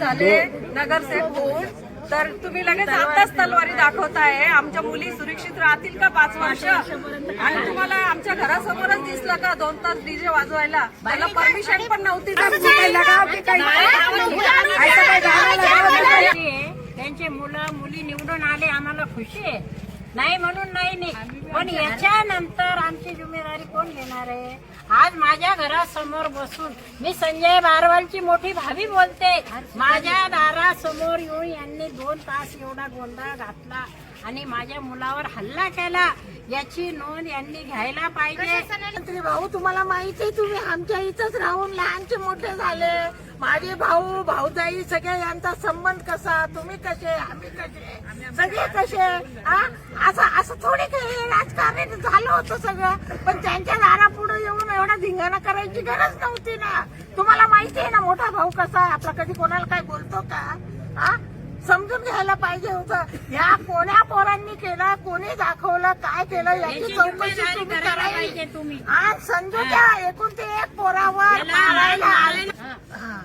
झाले नगरसेवक होऊन तर तुम्ही लगेच आताच तलवारी. दाखवताय. आमच्या मुली सुरक्षित राहतील का पाच वर्ष? आणि तुम्हाला आमच्या घरासमोरच दिसलं का? दोन तास डीजे वाजवायला. त्याला परमिशन पण नव्हती. त्यांचे मुलं मुली निवडून आले. आम्हाला खुशी आहे. नाही म्हणून नाही नाही. पण याच्यानंतर जिम्मेदारी कोण घेणार आहे? आज माझ्या घरासमोर बसून मी संजय बारवालची मोठी भाभी बोलते. माझ्या दारासमोर येऊन यांनी दोन तास एवढा गोंधळ घातला आणि माझ्या मुलावर हल्ला केला. याची नोंद यांनी घ्यायला पाहिजे. भाऊ तुम्हाला माहिती आहे तुम्ही आमच्या इथंच राहून लहानचे मोठे झाले. माझे भाऊ भाऊजाई सगळे यांचा संबंध कसा? तुम्ही कसे? आम्ही कसे? सगळे कसे? हा? थोडी काही राजकारण झालं होतं सगळं. पण त्यांच्या दारापुढे येऊन एवढा धिंगाणा करायची गरज नव्हती ना. तुम्हाला माहिती आहे ना मोठा भाऊ कसा आहे? आपला कधी कोणाला काय बोलतो का? हा समजून घ्यायला पाहिजे होतं. या कोण्या पोरांनी केलं कोणी दाखवलं काय केलं याची चौकशी तुम्ही तुम्ही. आज संजूच्या एकूण ते एक पोरावर याला मारायला आले. हा. हा.